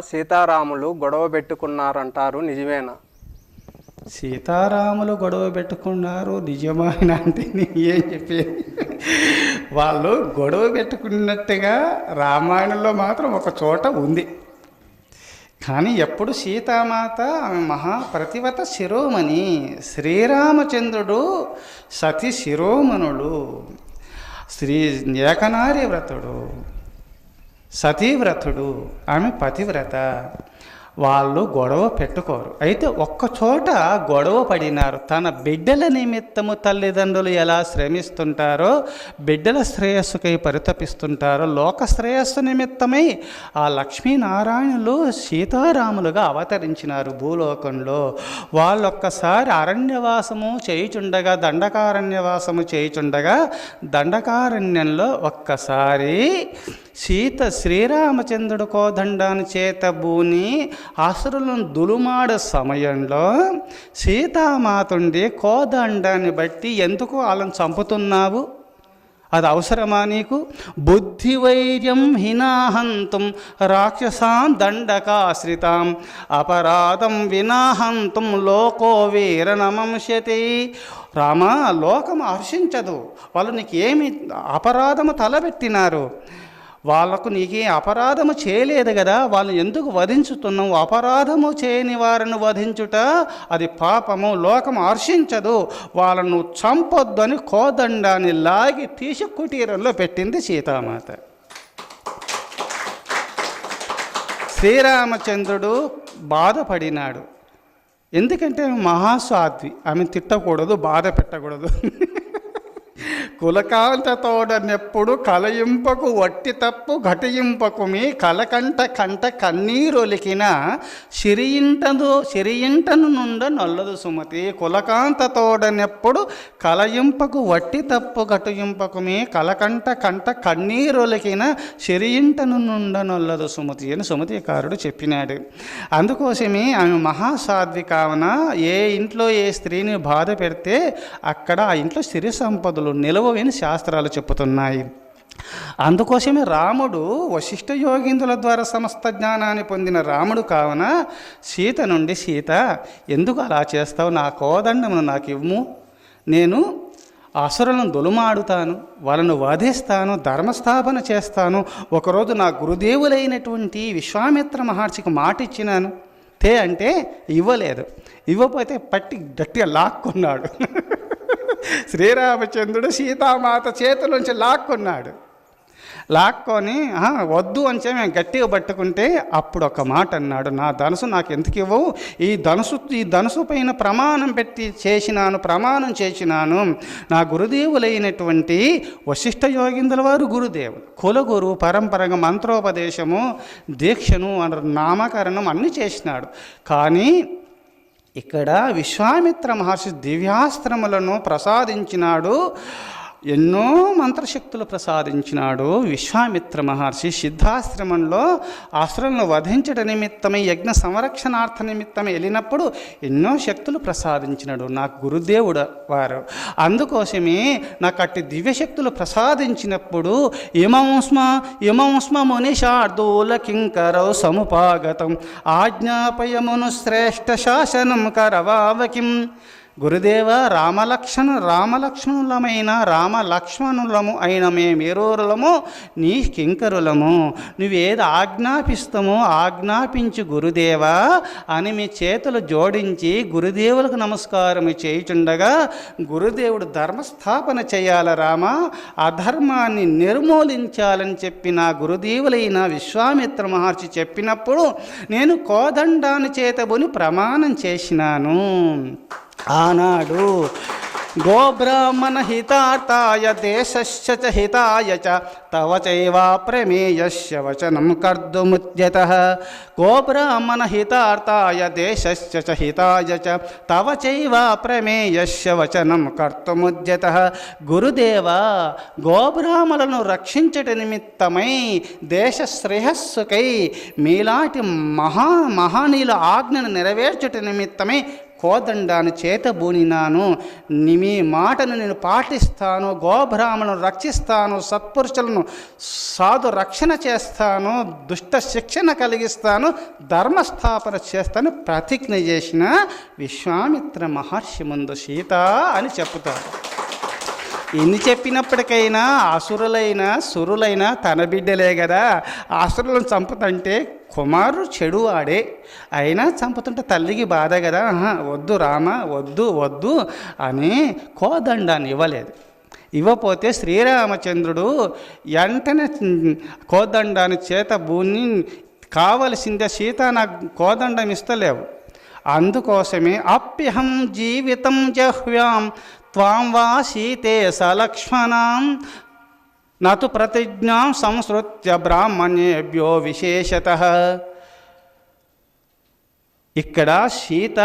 సీతారాములు గొడవ పెట్టుకున్నారంటారు నిజమేనా? సీతారాములు గొడవ పెట్టుకున్నారు నిజమైన అంటే నేను ఏం చెప్పేది? వాళ్ళు గొడవ పెట్టుకున్నట్టుగా రామాయణంలో మాత్రం ఒక చోట ఉంది. కానీ ఎప్పుడు సీతామాత ఆమె మహాప్రతివత శిరోమణి శ్రీరామచంద్రుడు సతి శిరోమణుడు శ్రీ ఏకనారి వ్రతుడు సతీవ్రతుడు ఆమె పతివ్రత. వాళ్ళు గొడవ పెట్టుకోరు. అయితే ఒక్కచోట గొడవ పడినారు. తన బిడ్డల నిమిత్తము తల్లిదండ్రులు ఎలా శ్రమిస్తుంటారో బిడ్డల శ్రేయస్సుకై పరితపిస్తుంటారో లోక శ్రేయస్సు నిమిత్తమై ఆ లక్ష్మీనారాయణులు సీతారాములుగా అవతరించినారు భూలోకంలో. వాళ్ళొక్కసారి అరణ్యవాసము చేయుచుండగా దండకారణ్యవాసము చేయుచుండగా దండకారణ్యంలో ఒక్కసారి సీత శ్రీరామచంద్రుడు కోదండాన్ని చేత బూని అసురులను దులుమాడ సమయంలో సీతామాతుండి కోదండాన్ని బట్టి ఎందుకు వాళ్ళని చంపుతున్నావు? అది అవసరమా నీకు? బుద్ధి వైర్యం హినాహంతం రాక్షసాం దండకాశ్రితాం అపరాధం వినాహంతం లోకో వీరనమంశతి రామా లోకం హర్షించదు. వాళ్ళు నీకేమి అపరాధము తలబెట్టినారు వాళ్ళకు నీకే అపరాధము చేయలేదు కదా వాళ్ళు ఎందుకు వధించుతున్నావు? అపరాధము చేయని వారిని వధించుట అది పాపము లోకం హర్షించదు. వాళ్ళను చంపొద్దు అని కోదండాన్ని లాగి తీసి కుటీరంలో పెట్టింది సీతామాత. శ్రీరామచంద్రుడు బాధపడినాడు. ఎందుకంటే ఆమె మహాస్వాద్వి ఆమె తిట్టకూడదు బాధ పెట్టకూడదు. కులకాంతతోడనెప్పుడు కలయింపకు వట్టి తప్పు ఘటింపకు మీ కలకంట కంట కన్నీరొలికిన సిరియింటదు సిరియింటను నుండ నొల్లదు సుమతి. కులకాంతతోడనెప్పుడు కలయింపకు వట్టి తప్పు ఘటింపకు మీ కలకంట కంట కన్నీరొలికిన సిరియింటను నుండ నొల్లదు సుమతి అని సుమతికారుడు చెప్పినాడు. అందుకోసమే ఆమె మహాసాధ్వి కావున ఏ ఇంట్లో ఏ స్త్రీని బాధ పెడితే అక్కడ ఆ ఇంట్లో సిరి సంపదలు నిలవని శాస్త్రాలు చెప్పుతున్నాయి అందుకోసమే రాముడు వశిష్ఠ యోగిందుల ద్వారా సమస్త జ్ఞానాన్ని పొందిన రాముడు కావున సీత నుండి సీత ఎందుకు అలా చేస్తావు? నా కోదండమును నాకు ఇవ్వము నేను అసురులను దొలుమాడుతాను వాళ్ళను వధిస్తాను ధర్మస్థాపన చేస్తాను. ఒకరోజు నా గురుదేవులైనటువంటి విశ్వామిత్ర మహర్షికి మాట ఇచ్చినాను తే అంటే ఇవ్వలేదు. ఇవ్వకపోతే పట్టి గట్టిగా లాక్కున్నాడు. శ్రీరామచంద్రుడు సీతామాత చేతులోంచి లాక్కున్నాడు. లాక్కొని వద్దు అని చెప్పి మేము గట్టిగా పట్టుకుంటే అప్పుడు ఒక మాట అన్నాడు. నా ధనుసు నాకు ఎందుకు ఇవ్వవు? ఈ ధనుసు ఈ ధనుసు పైన ప్రమాణం పెట్టి చేసినాను ప్రమాణం చేసినాను. నా గురుదేవులైనటువంటి వశిష్ఠ యోగిందుల వారు గురుదేవులు. కులగురు పరంపరగా మంత్రోపదేశము దీక్షను అన- నామకరణం అన్నీ చేసినాడు. కానీ ఇక్కడ విశ్వామిత్ర మహర్షి దివ్యాస్త్రములను ప్రసాదించినాడు. ఎన్నో మంత్రశక్తులు ప్రసాదించినాడు విశ్వామిత్ర మహర్షి. సిద్ధాశ్రమంలో అసురులను వధించట నిమిత్తమై యజ్ఞ సంరక్షణార్థ నిమిత్తమై వెళ్ళినప్పుడు ఎన్నో శక్తులు ప్రసాదించినాడు నాకు గురుదేవుడు వారు. అందుకోసమే నాకు అట్టి దివ్యశక్తులు ప్రసాదించినప్పుడు ఇమంస్మ ఇమంస్మ మునిషార్దూల కింకరౌ సముపాగతం. ఆజ్ఞాపయమును శ్రేష్ఠ శాసనం కరవావకిం. గురుదేవ రామలక్ష్మణ రామలక్ష్మణులమైన రామలక్ష్మణులము అయిన మేమేరోరులము నీ కింకరులము. నువ్వేది ఆజ్ఞాపిస్తామో ఆజ్ఞాపించు గురుదేవా అని మీ చేతులు జోడించి గురుదేవులకు నమస్కారం చేయుచుండగా గురుదేవుడు ధర్మస్థాపన చేయాల రామ అధర్మాన్ని నిర్మూలించాలని చెప్పిన గురుదేవులైన విశ్వామిత్ర మహర్షి చెప్పినప్పుడు నేను కోదండాన్ని చేతబుని ప్రమాణం చేసినాను. ఆనాడు గోబ్రాహ్మణ హితార్థాయ దేశస్య చ హితాయ చ తవ చైవా ప్రమేయస్య వచనం కర్దుముద్యత. గోబ్రాహ్మణ హితార్థాయ దేశస్య చ హితాయ చ తవ చైవా ప్రమేయస్య వచనం కర్తుముద్యత. గురుదేవ గోబ్రాహ్మణులను రక్షించట నిమిత్తమై దేశ శ్రేయస్సుకై మీలాంటి మహా మహానీయుల ఆజ్ఞను నెరవేర్చుట నిమిత్తమై కోదండాను చేతబూనినాను. ని- మీ మాటను నేను పాటిస్తాను. గోబ్రాహ్మణులను రక్షిస్తాను. సత్పురుషులను సాధు రక్షణ చేస్తాను. దుష్ట శిక్షణ కలిగిస్తాను. ధర్మస్థాపన చేస్తాను. ప్రతిజ్ఞ చేసిన విశ్వామిత్ర మహర్షి ముందు సీత అని చెప్తారు ఎన్ని చెప్పినప్పటికైనా అసురులైన సురులైన తన బిడ్డలే కదా. అసురులను చంపుతంటే కుమారుడు చెడు ఆడే అయినా చంపుతుంటే తల్లికి బాధ కదా. ఆహా, వద్దు రామ వద్దు వద్దు అని కోదండాన్ని ఇవ్వలేదు. ఇవ్వపోతే శ్రీరామచంద్రుడు వెంటనే కోదండాన్ని చేత భూమి కావలసిందే సీత నాకు కోదండం ఇస్తలేవు. అందుకోసమే అప్యహం జీవితం జహ్వ్యాం త్వాం వా సీతే సలక్ష్మణాం నతు ప్రతిజ్ఞాం సంసృత్య బ్రాహ్మణేభ్యో విశేషత ఇక్కడ సీత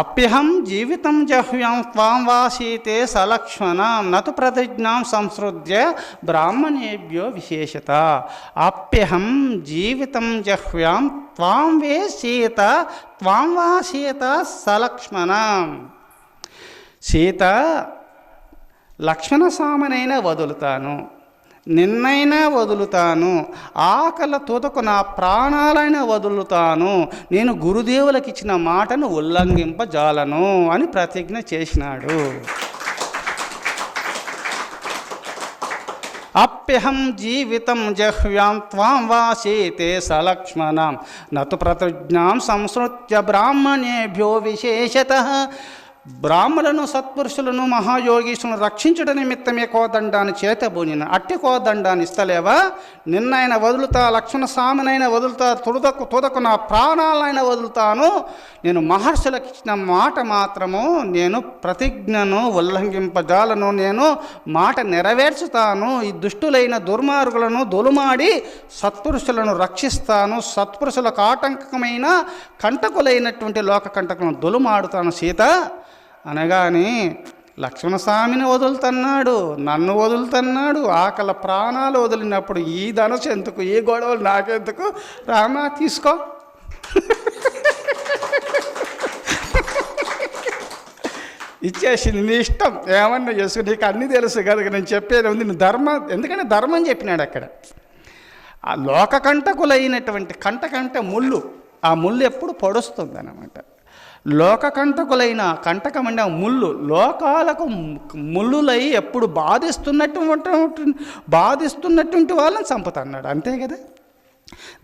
అప్యహం జీవితం జహ్వ్యాం త్వాం వా సీతే సలక్ష్మణం నతు ప్రతిజ్ఞాం సంసృత్య బ్రాహ్మణేభ్యో విశేషత। అప్యహం జీవితం జహ్వ్యాం త్వాం వే సీత త్వాం వా సీత సలక్ష్మణం। సీత లక్ష్మణ సామనైనా వదులుతాను. నిన్నైనా వదులుతాను. ఆకల తుదకు నా ప్రాణాలైనా వదులుతాను. నేను గురుదేవులకు ఇచ్చిన మాటను ఉల్లంఘింపజాలను అని ప్రతిజ్ఞ చేసినాడు. అప్యహం జీవితం జహ్వ్యాం త్వాం వాసీతే సలక్ష్మణాం. నతు ప్రతిజ్ఞాం సంసృత్య బ్రాహ్మణేభ్యో విశేషత. బ్రాహ్మలను సత్పురుషులను మహాయోగీశ్వరులను రక్షించడం నిమిత్తమే కోదండాన్ని చేతబూనిన. అట్టి కోదండాన్ని ఇస్తలేవా? నిన్నైన వదులుతా లక్ష్మణ సామనైన వదులుతా తుదకు తుదకు నా ప్రాణాలైన వదులుతాను. నేను మహర్షులకు ఇచ్చిన మాట మాత్రము నేను ప్రతిజ్ఞను ఉల్లంఘింపజాలను. నేను మాట నెరవేర్చుతాను. ఈ దుష్టులైన దుర్మార్గులను దొలుమాడి సత్పురుషులను రక్షిస్తాను. సత్పురుషులకు ఆటంకమైన కంటకులైనటువంటి లోక కంటకులను దొలుమాడుతాను సీత. అనగానే లక్ష్మణస్వామిని వదులుతున్నాడు నన్ను వదులుతున్నాడు ఆకల ప్రాణాలు వదిలినప్పుడు ఈ ధనసు ఎందుకు ఈ గొడవలు నాకెందుకు? రామా తీసుకో. ఇచ్చేసింది నీ ఇష్టం. ఏమన్నా చేసుకు నీకు అన్నీ తెలుసు కనుక నేను చెప్పేది ఉంది. నువ్వు ధర్మ ఎందుకంటే ధర్మం చెప్పినాడు అక్కడ. ఆ లోక కంటకులైనటువంటి కంటకంటే ముళ్ళు ఆ ముళ్ళు ఎప్పుడు పొడుస్తుంది అనమాట లోక కంటకులైన కంటకమంటే ముళ్ళు లోకాలకు ముళ్ళులై ఎప్పుడు బాధిస్తున్నట్టు బాధిస్తున్నటువంటి వాళ్ళని చంపుతన్నాడు అంతే కదా?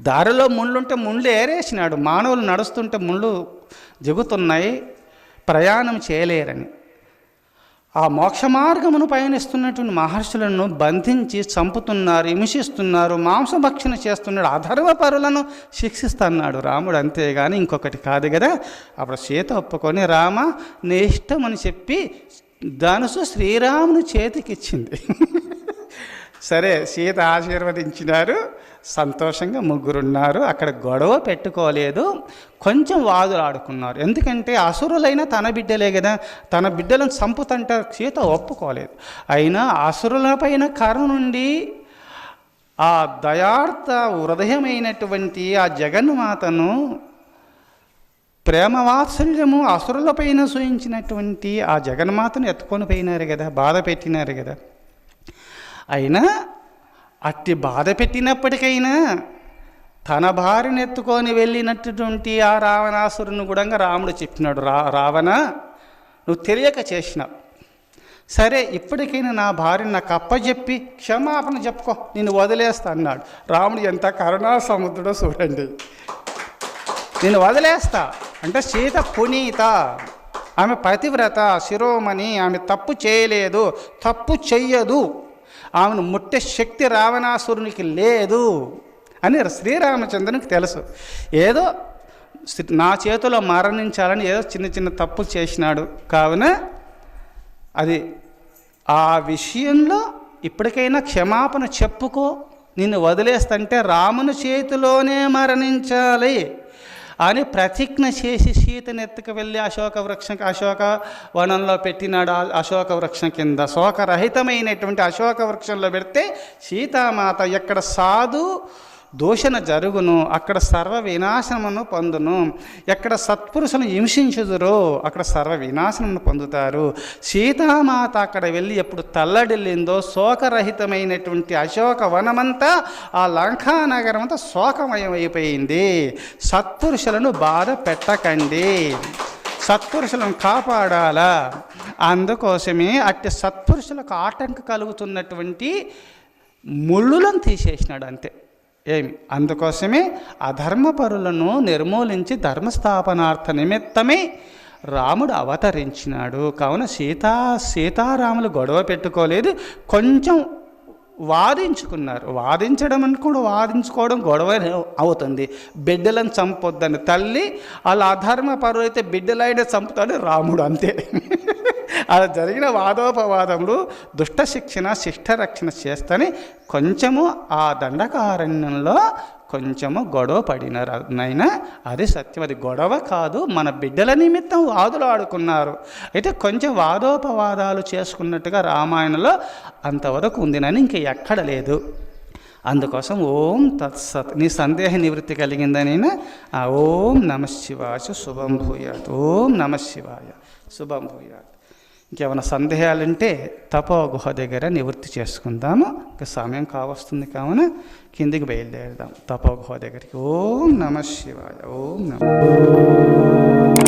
దారిలో ముళ్ళుంటే ముళ్ళు ఏరేసినాడు. మానవులు నడుస్తుంటే ముళ్ళు దిగుతున్నాయి ప్రయాణం చేయలేరని. ఆ మోక్ష మార్గమును పయనిస్తున్నటువంటి మహర్షులను బంధించి చంపుతున్నారు హింసిస్తున్నారు మాంసభక్షణ చేస్తున్నాడు అధర్వపరులను శిక్షిస్తున్నాడు రాముడు అంతేగాని ఇంకొకటి కాదు కదా. అప్పుడు సీత ఒప్పుకొని రామ నీ ఇష్టమని చెప్పి ధనుసు శ్రీరాముని చేతికిచ్చింది. సరే సీత ఆశీర్వదించినారు. సంతోషంగా ముగ్గురున్నారు. అక్కడ గొడవ పెట్టుకోలేదు. కొంచెం వాదులు ఆడుకున్నారు. ఎందుకంటే అసురులైన తన బిడ్డలే కదా. తన బిడ్డలను చంపుతంటే సీత ఒప్పుకోలేదు. అయినా అసురులపైన కర నుండి ఆ దయార్థ హృదయమైనటువంటి ఆ జగన్మాతను ప్రేమవాత్సల్యము అసురులపైన సూచించినటువంటి ఆ జగన్మాతను ఎత్తుకొని పోయినారు కదా. బాధ పెట్టినారు కదా. అయినా అట్టి బాధ పెట్టినప్పటికైనా తన భార్యను ఎత్తుకొని వెళ్ళినటువంటి ఆ రావణాసురుని కూడా రాముడు చెప్పినాడు రా రావణ నువ్వు తెలియక చేసినావు. సరే ఇప్పటికైనా నా భార్యను నాకు అప్పచెప్పి క్షమాపణ చెప్పుకో నేను వదిలేస్తా అన్నాడు. రాముడు ఎంత కరుణా సముద్రుడో చూడండి. నేను వదిలేస్తా. అంటే సీత పునీత. ఆమె పతివ్రత శిరోమణి ఆమె తప్పు చేయలేదు తప్పు చెయ్యదు. ఆమెను ముట్టే శక్తి రావణాసురునికి లేదు అని శ్రీరామచంద్రునికి తెలుసు. ఏదో నా చేతిలో మరణించాలని ఏదో చిన్న చిన్న తప్పు చేసినాడు. కావున అది ఆ విషయంలో ఇప్పటికైనా క్షమాపణ చెప్పుకో. నిన్ను వదిలేస్తంటే రాముని చేతిలోనే మరణించాలి. అని ప్రతిజ్ఞ చేసి సీతను ఎత్తుకు వెళ్ళి అశోక వృక్షం అశోక వనంలో పెట్టినాడు అశోక వృక్షం కింద. శోకరహితమైనటువంటి అశోక వృక్షంలో పెడితే సీతామాత ఎక్కడ సాధు దూషణ జరుగును అక్కడ సర్వ వినాశనమును పొందును. ఎక్కడ సత్పురుషులను హింసించుదురో అక్కడ సర్వ వినాశనమును పొందుతారు. సీతామాత అక్కడ వెళ్ళి ఎప్పుడు తల్లడిల్లిందో శోకరహితమైనటువంటి అశోక వనమంతా ఆ లంకా నగరం అంతా శోకమయమైపోయింది. సత్పురుషులను బాధ పెట్టకండి. సత్పురుషులను కాపాడాలా. అందుకోసమే అట్టి సత్పురుషులకు ఆటంక కలుగుతున్నటువంటి ముళ్ళులను తీసేసినాడు అంతే. ఏమి? అందుకోసమే అధర్మపరులను నిర్మూలించి ధర్మస్థాపనార్థ నిమిత్తమే రాముడు అవతరించినాడు. కావున సీతా సీతారాములు గొడవ పెట్టుకోలేదు. కొంచెం వాదించుకున్నారు. వాదించడం అని కూడా వాదించుకోవడం గొడవ అవుతుంది. బిడ్డలను చంపొద్దని తల్లి వాళ్ళ అధర్మ పరువు బిడ్డలైన చంపుతాడు రాముడు అంతే. అలా జరిగిన వాదోపవాదములు దుష్ట శిక్షణ శిష్ట రక్షణ చేస్తని కొంచెము ఆ దండకారణ్యంలో కొంచెము గొడవ పడినారు నైనా అది సత్యం. అది గొడవ కాదు మన బిడ్డల నిమిత్తం వాదులు ఆడుకున్నారు. అయితే కొంచెం వాదోపవాదాలు చేసుకున్నట్టుగా రామాయణంలో అంతవరకు ఉందినని ఇంక ఎక్కడ లేదు. అందుకోసం ఓం తత్సత్ నీ సందేహ నివృత్తి కలిగిందని ఓం నమ శివాయ శుభం భూయాత్ ఓం నమ శివాయ శుభం భూయాత్. ఇంకేమైనా సందేహాలుంటే తపోగుహ దగ్గర నివృత్తి చేసుకుందాము. ఇంకా సమయం కావస్తుంది కావున కిందికి బయలుదేరుదాం. తపో గుహ దగ్గరికి. ఓం నమ శివాయ. ఓం నమ.